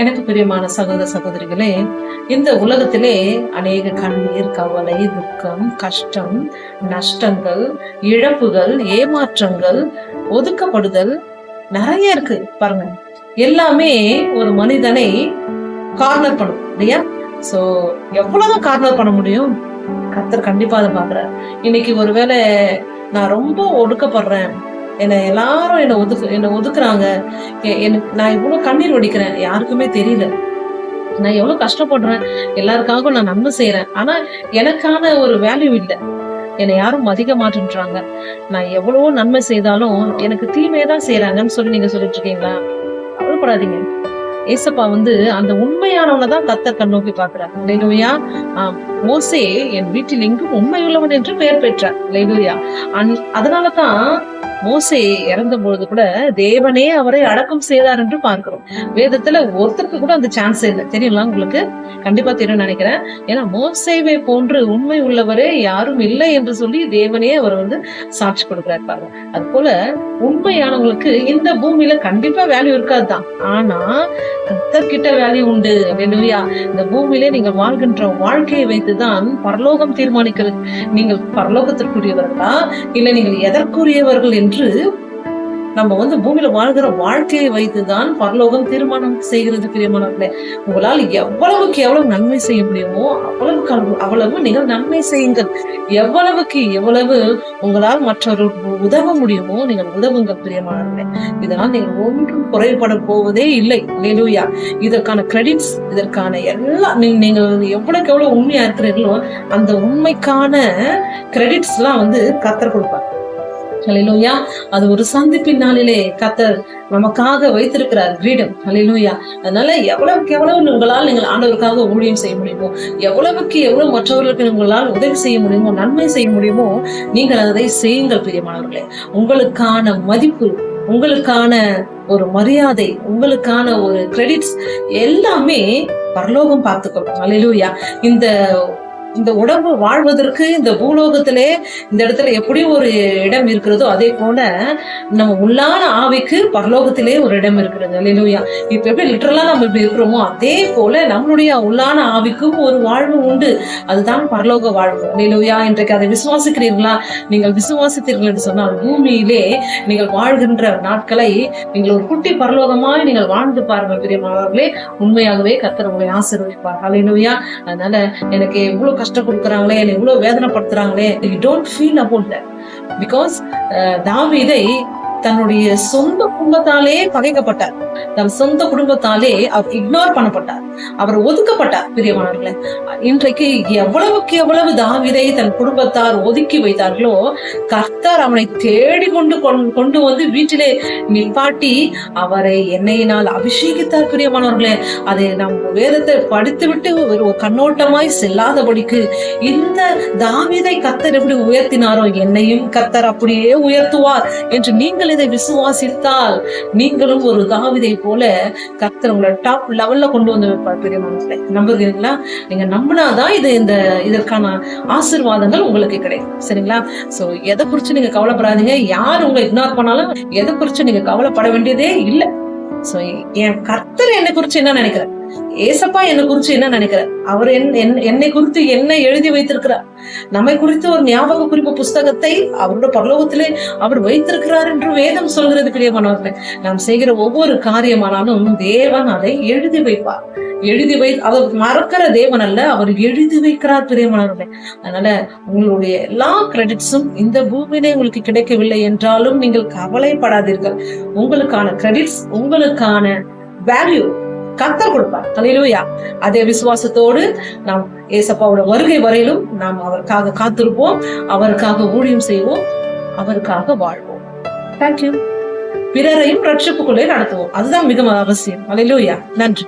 எனக்கு பிரியமான சகோதர சகோதரிகளே இந்த உலகத்திலே அநேக கண்ணீர் கவலை துக்கம் கஷ்டம் நஷ்டங்கள் இழப்புகள் ஏமாற்றங்கள் ஒதுக்கப்படுதல் நிறைய இருக்கு. பாருங்க எல்லாமே ஒரு மனிதனை கார்னர் பண்ணும் இல்லையா? சோ எவ்வளவுதான் கார்னர் பண்ண முடியும்? கத்தர் கண்டிப்பா அதை பாக்குறாரு இன்னைக்கு ஒருவேளை நான் ரொம்ப ஒடுக்கப்படுறேன். என்னை எல்லாரும் என்னை ஒதுக்கு என்னை ஒதுக்குறாங்க. எனக்கு நான் இவ்வளோ கண்ணீர் வடிக்கிறேன். யாருக்குமே தெரியல. நான் எவ்வளோ கஷ்டப்படுறேன். எல்லாருக்காகவும் நான் நன்மை செய்கிறேன் ஆனால் எனக்கான ஒரு வேல்யூ இல்லை. என்னை யாரும் மதிக்க மாட்டேன்றாங்க. நான் எவ்வளவோ நன்மை செய்தாலும் எனக்கு தீமையை தான் செய்யறாங்கன்னு சொல்லி நீங்க சொல்லிட்டு இருக்கீங்களா? கவலைப்படாதீங்க. ஏசப்பா வந்து அந்த உண்மையானவனை தான் கத்தர் கண்ணோக்கி பாக்குறார் லேலுயா மோசே என் வீட்டில் எங்கும் உண்மையுள்ளவன் என்று பெயர் பெற்றார். லேலுயா அதனால தான் மோசை இறந்த பொழுது கூட தேவனே அவரை அடக்கம் செய்தார் என்று பார்க்கிறோம். வேதத்துல ஒருத்தருக்கு கூட அந்த சான்ஸ் இல்லை. தெரியுங்களா உங்களுக்கு? கண்டிப்பா தெரியும் நினைக்கிறேன். ஏன்னா மோசைவை போன்று உண்மை உள்ளவரே யாரும் இல்லை என்று சொல்லி தேவனே அவர் வந்து சாட்சி கொடுக்கிறார் பாருங்க. அது போல உண்மையானவங்களுக்கு இந்த பூமியில கண்டிப்பா வேல்யூ இருக்காதுதான். ஆனா கத்தர்கிட்ட வேல்யூ உண்டு. அல்லேலூயா இந்த பூமியிலே நீங்க வாழ்கின்ற வாழ்க்கையை வைத்துதான் பரலோகம் தீர்மானிக்கிறது. நீங்கள் பரலோகத்திற்குரியவர்களா? இல்ல நீங்கள் எதற்குரியவர்கள் என்று என்று நம்ம வந்து பூமியில வாழ்கிற வாழ்க்கையை வைத்துதான் பரலோகம் தீர்மானம் செய்கிறது பிரியமானவர்களே. உங்களால் எவ்வளவுக்கு எவ்வளவு நன்மை செய்ய முடியுமோ அவ்வளவுக்கு அவ்வளவு- நீங்கள் நன்மை செய்யுங்கள். எவ்வளவுக்கு எவ்வளவு உங்களால் மற்றவர்களுக்கு உதவ முடியுமோ நீங்கள் உதவுங்கள் பிரியமானவர்களே. இதனால் நீங்கள் ஒன்றும் குறைபட போவதே இல்லை. லேலூயா இதற்கான கிரெடிட்ஸ் இதற்கான எல்லா நீங்கள் எவ்வளவுக்கு எவ்வளவு உண்மையா இருக்கிறீர்களோ அந்த உண்மைக்கான கிரெடிட்ஸ் எல்லாம் வந்து கத்தர் கொடுப்பாங்க ஹலிலூயா அது ஒரு சந்திப்பின் நாளிலே கத்தர் நமக்காக வைத்திருக்கிறார் கிரீடம். ஹலிலூயா அதனால எவ்வளவுக்கு எவ்வளவு உங்களால் நீங்கள் ஆண்டவருக்காக ஊழியம் செய்ய முடியுமோ எவ்வளவுக்கு எவ்வளவு மற்றவர்களுக்கு உங்களால் உதவி செய்ய முடியுமோ நன்மை செய்ய முடியுமோ நீங்கள் அதை செய்யுங்கள் பிரியமானவர்களே. உங்களுக்கான மதிப்பு உங்களுக்கான ஒரு மரியாதை உங்களுக்கான ஒரு கிரெடிட்ஸ் எல்லாமே பரலோகம் பார்த்துக்கணும் அலையிலூயா இந்த இந்த உடம்பு வாழ்வதற்கு இந்த பூலோகத்திலே இந்த இடத்துல எப்படி ஒரு இடம் இருக்கிறதோ அதே போல நம்ம உள்ளான ஆவிக்கு பரலோகத்திலே ஒரு இடம் இருக்கிறது. அல்லேலூயா இப்ப எப்படி லிட்டரலா நம்ம இப்படி இருக்கிறோமோ அதே போல நம்மளுடைய உள்ளான ஆவிக்கும் ஒரு வாழ்வு உண்டு. அதுதான் பரலோக வாழ்வு. அல்லேலூயா இன்றைக்கு அதை விசுவாசிக்கிறீர்களா? நீங்கள் விசுவாசித்தீர்கள் என்று சொன்னால் பூமியிலே நீங்கள் வாழ்கின்ற நாட்களை நீங்கள் ஒரு குட்டி பரலோகமாய் நீங்கள் வாழ்ந்து பாருங்கள். பிரியமானவர்களே உண்மையாகவே கத்தர் உங்களை ஆசீர்வதிப்பார். அல்லேலூயா அதனால எனக்கு இவ்வளவு கஷ்டம் கொடுக்குறாங்களே என்னை இவ்வளோ வேதனைப்படுத்துறாங்களே you don't feel about that because தாவிதை தன்னுடைய சொந்த குடும்பத்தாலே பகைக்கப்பட்டார். தன் சொந்த குடும்பத்தாலே அவர் இக்னோர் பண்ணப்பட்டார். அவர் ஒதுக்கப்பட்டார் பிரியமானவர்களே. இன்றைக்கு எவ்வளவுக்கு எவ்வளவு தாவிதை தன் குடும்பத்தார் ஒதுக்கி வைத்தார்களோ கர்த்தார் அவனை தேடி கொண்டு கொண்டு வந்து வீட்டிலே நிப்பாட்டி அவரை எண்ணெயினால் அபிஷேகித்தார் பிரியமானவர்களே. அதை நம் வேதத்தை படித்துவிட்டு ஒரு கண்ணோட்டமாய் செல்லாதபடிக்கு இந்த தாவிதை கர்த்தர் எப்படி உயர்த்தினாரோ என்னையும் கர்த்தர் அப்படியே உயர்த்துவார் என்று நீங்கள் தாவிதை விசுவாசித்தால் நீங்களும் ஒரு தாவிதை போல கர்த்தர் உங்களை டாப் லெவல்ல கொண்டு வந்து வைப்பார் பெரியமானே நம்புகிறீங்களா நீங்க நம்பினாதான் இது இந்த இதற்கான ஆசீர்வாதங்கள் உங்களுக்கு கிடைக்கும். சரிங்களா? சோ எதை குறிச்சு நீங்க கவலைப்படாதீங்க. யார் உங்களை இக்னோர் பண்ணாலும் எதை குறிச்சு நீங்க கவலைப்பட வேண்டியதே இல்லை. சோ என் கர்த்தர் என்னை குறிச்சு என்ன நினைக்கிறேன் ஏசப்பா என்னை குறிச்சு என்ன நினைக்கிறார் அவர் என்- என்- என்னை குறித்து என்ன எழுதி வைத்திருக்கிறார்? நம்மை குறித்து ஒரு ஞாபக குறிப்பு புஸ்தகத்தை அவரோட பரலோகத்திலே அவர் வைத்திருக்கிறார் என்று வேதம் சொல்கிறது பிரியமானவர்களே நாம் செய்கிற ஒவ்வொரு காரியமானாலும் தேவன் அதை எழுதி வைப்பார். எழுதி வை அவர் மறக்கிற தேவன் அல்ல அவர் எழுதி வைக்கிறார் பிரியமானவர்களே அதனால உங்களுடைய எல்லா கிரெடிட்ஸும் இந்த பூமியிலே உங்களுக்கு கிடைக்கவில்லை என்றாலும் நீங்கள் கவலைப்படாதீர்கள். உங்களுக்கான கிரெடிட்ஸ் உங்களுக்கான வேல்யூ கத்தர் கொடுப்பார். ஹalleluya அதே விசுவாசத்தோடு நாம் ஏசப்பாவோட வருகை வரையிலும் நாம் அவருக்காக காத்திருப்போம். அவருக்காக ஊழியம் செய்வோம். அவருக்காக வாழ்வோம். தேங்க்யூ பிறரையும் ரட்சிப்புக்குள்ளே நடத்துவோம். அதுதான் மிக அவசியம். ஹalleluya நன்றி.